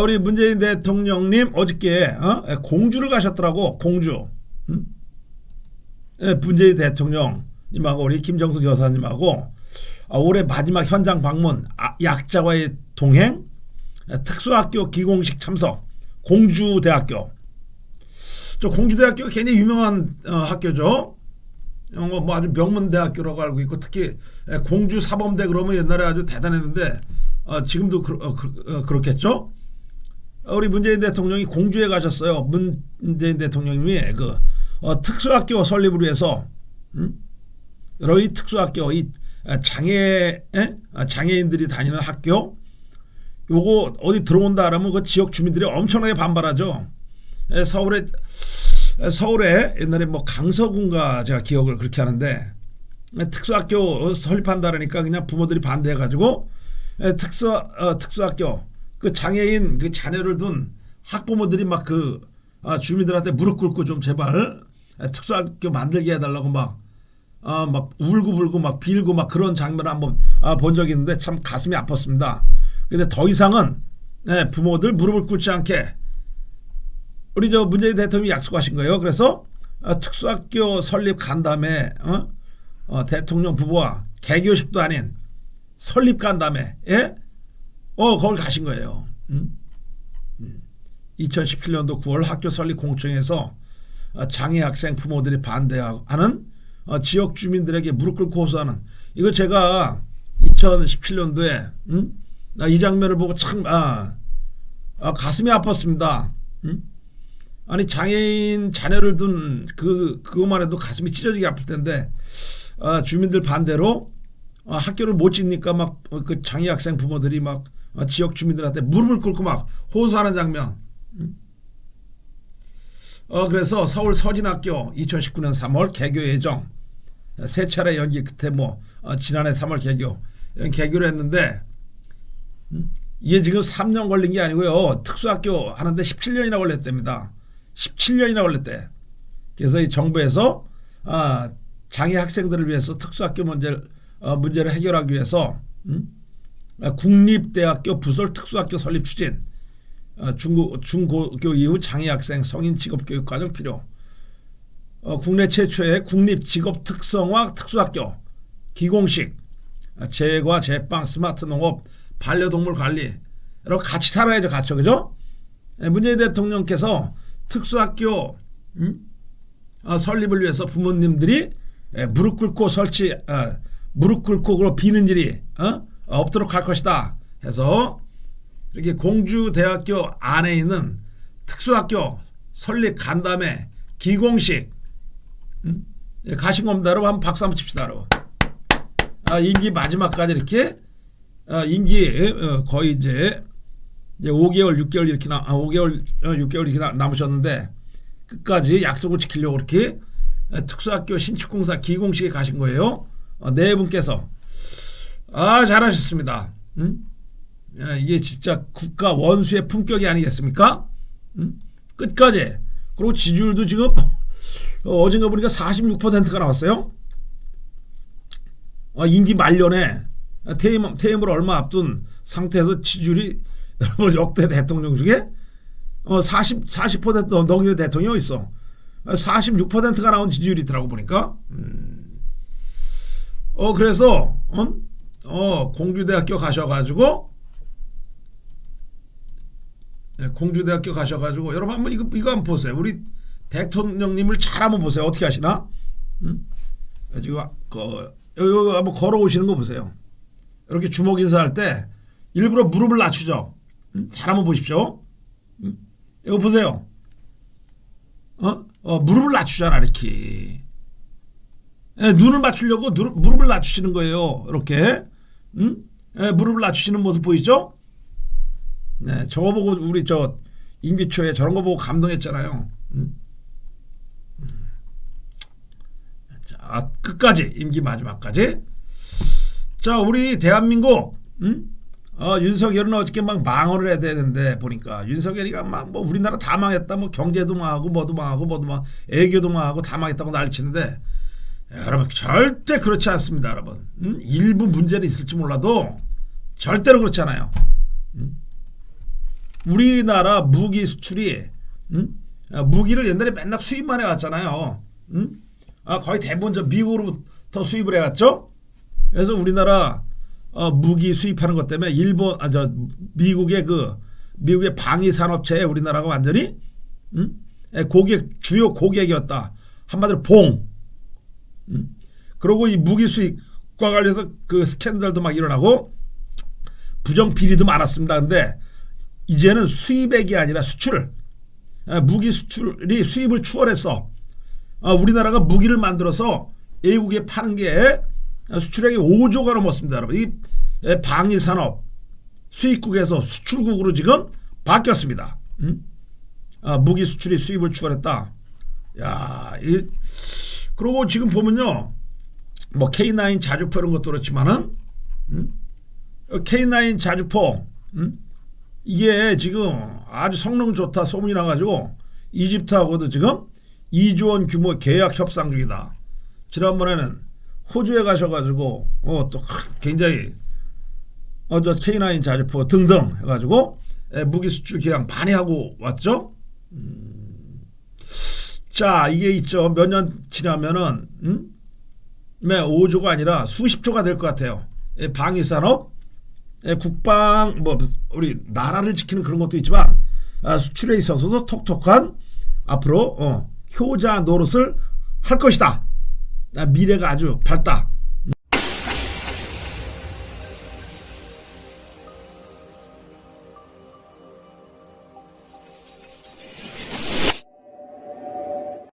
우리 문재인 대통령님 어저께 어? 공주를 가셨더라고 공주. 응? 예, 문재인 대통령님하고 우리 김정숙 여사님하고 아, 올해 마지막 현장 방문 아, 약자와의 동행 예, 특수학교 기공식 참석 공주대학교. 저 공주대학교 굉장히 유명한 어, 학교죠. 어, 뭐 아주 명문 대학교라고 알고 있고 특히 예, 공주 사범대 그러면 옛날에 아주 대단했는데 어, 지금도 그, 그렇겠죠. 어, 우리 문재인 대통령이 공주에 가셨어요. 문재인 대통령님이 그 어, 특수학교 설립을 위해서 음? 여러 이 특수학교 이 아, 장애 에? 아, 장애인들이 다니는 학교 요거 어디 들어온다 하면 그 지역 주민들이 엄청나게 반발하죠. 에, 서울에 에, 서울에 옛날에 뭐 강서군가 제가 기억을 그렇게 하는데 에, 특수학교 설립한다 그러니까 그냥 부모들이 반대해 가지고 특수 어, 특수학교 그 장애인 그 자녀를 둔 학부모들이 막그 주민들한테 무릎 꿇고 좀 제발 에, 특수학교 만들게 해달라고 막 아, 막 울고 불고 막 빌고 막 그런 장면을 한번 아, 본 적이 있는데 참 가슴이 아팠습니다. 근데 더 이상은 네, 부모들 무릎을 꿇지 않게 우리 저 문재인 대통령이 약속하신 거예요. 그래서 어, 특수학교 설립 간 다음에 어? 어, 대통령 부부와 개교식도 아닌 설립 간 다음에 예? 어 거기 가신 거예요. 음? 음. 2017년도 9월 학교 설립 공청에서 어, 장애 학생 부모들이 반대하는 어, 지역 주민들에게 무릎 꿇고 호소하는 이거 제가 2017년도에 음? 나이 장면을 보고 참 아, 아, 가슴이 아팠습니다. 음? 아니 장애인 자녀를 둔 그 그것만 해도 가슴이 찢어지게 아플 텐데 아, 주민들 반대로 아, 학교를 못 짓니까 막 그 장애 학생 부모들이 막 아, 지역 주민들한테 무릎을 꿇고 막 호소하는 장면. 음? 어 그래서 서울 서진학교 2019년 3월 개교 예정 세 차례 연기 끝에 뭐 어, 지난해 3월 개교 개교를 했는데 음? 이게 지금 3년 걸린 게 아니고요 특수학교 하는데 17년이나 걸렸답니다. 17년이나 걸렸대. 그래서 이 정부에서 아, 장애 학생들을 위해서 특수학교 문제를 어, 문제를 해결하기 위해서 음? 아, 국립대학교 부설 특수학교 설립 추진. 어, 중고, 중고교 이후 장애 학생 성인 직업 교육 과정 필요. 어, 국내 최초의 국립 직업 특성화 특수학교. 기공식. 어, 재과 제빵 스마트 농업 반려동물 관리. 여러분 같이 살아야죠 같이 그죠? 예, 문재인 대통령께서 특수학교 음? 어, 설립을 위해서 부모님들이 예, 무릎 꿇고 설치 어, 무릎 꿇고 그러 비는 일이 어? 없도록 할 것이다 해서 이렇게 공주대학교 안에 있는 특수학교 설립 간담회 기공식 음? 예, 가신 겁니다 여러분 한번 박수 한번 칩시다 여러분 아, 임기 마지막까지 이렇게 아, 임기 어, 거의 이제 이제 5개월 6개월 이렇게 나 아, 5개월 어, 6개월 이렇게 나, 남으셨는데 끝까지 약속을 지키려고 이렇게 에, 특수학교 신축공사 기공식에 가신 거예요. 어, 네 분께서 아 잘하셨습니다 음? 야, 이게 진짜 국가 원수의 품격이 아니겠습니까? 음? 끝까지 그리고 지지율도 지금 어, 어젠가 보니까 46%가 나왔어요. 어, 임기 말년에 퇴임, 퇴임을 얼마 앞둔 상태에서 지지율이 여러분 역대 대통령 중에 어, 40, 40% 넘기는 대통령이 있어. 46%가 나온 지지율이 있더라고 보니까. 음. 어 그래서 어? 어 공주대학교 가셔가지고 네, 공주대학교 가셔가지고 여러분 한번 이거 이거 한번 보세요. 우리 대통령님을 잘 한번 보세요. 어떻게 하시나? 음? 지금 그 여기 한번 걸어오시는 거 보세요. 이렇게 주먹 인사할 때 일부러 무릎을 낮추죠. 음? 잘 한번 보십시오. 음? 이거 보세요. 어? 어 무릎을 낮추잖아 이렇게. 예, 눈을 맞추려고 누, 무릎을 낮추시는 거예요. 이렇게. 음? 예, 무릎을 낮추시는 모습 보이죠? 네, 저거 보고 우리 저 임기초에 저런 거 보고 감동했잖아요. 음? 자, 끝까지 임기 마지막까지. 자, 우리 대한민국 음? 어, 윤석열은 어저께 막 망언을 해야 되는데 보니까 윤석열이가 막 뭐 우리나라 다 망했다 뭐 경제도 망하고 뭐도 망하고 뭐도 막 애교도 망하고 다 망했다고 난리치는데 여러분 절대 그렇지 않습니다 여러분 음? 일부 문제는 있을지 몰라도 절대로 그렇지 않아요 음? 우리나라 무기 수출이 음? 아, 무기를 옛날에 맨날 수입만 해왔잖아요. 음? 아, 거의 대부분 저 미국으로부터 수입을 해왔죠. 그래서 우리나라 어, 무기 수입하는 것 때문에 일본 아 저 미국의 그 미국의 방위 산업체에 우리나라가 완전히 음? 예, 고객 주요 고객이었다. 한마디로 봉. 음? 그리고 이 무기 수입과 관련해서 그 스캔들도 막 일어나고 부정 비리도 많았습니다. 근데 이제는 수입액이 아니라 수출. 아, 무기 수출이 수입을 추월했어. 아, 우리나라가 무기를 만들어서 외국에 파는 게 수출액이 5조가 넘었습니다, 여러분. 이 에, 방위 산업 수입국에서 수출국으로 지금 바뀌었습니다. 음? 아, 무기 수출이 수입을 추월했다. 야, 이 그리고 지금 보면요, 뭐 K9 자주포 이런 것도 그렇지만은 음? 어, K9 자주포 음? 이게 지금 아주 성능 좋다 소문이 나가지고 이집트하고도 지금 2조 원 규모 계약 협상 중이다. 지난번에는 호주에 가셔가지고 어 또 굉장히 어저 K9 자주포 등등 해가지고 에, 무기 수출 계약 많이 하고 왔죠. 음, 자 이게 있죠. 몇 년 지나면은 음? 네, 5조가 아니라 수십 조가 될 것 같아요. 예, 방위 산업, 예, 국방 뭐 우리 나라를 지키는 그런 것도 있지만 아, 수출에 있어서도 톡톡한 앞으로 어, 효자 노릇을 할 것이다. 아, 미래가 아주 밝다.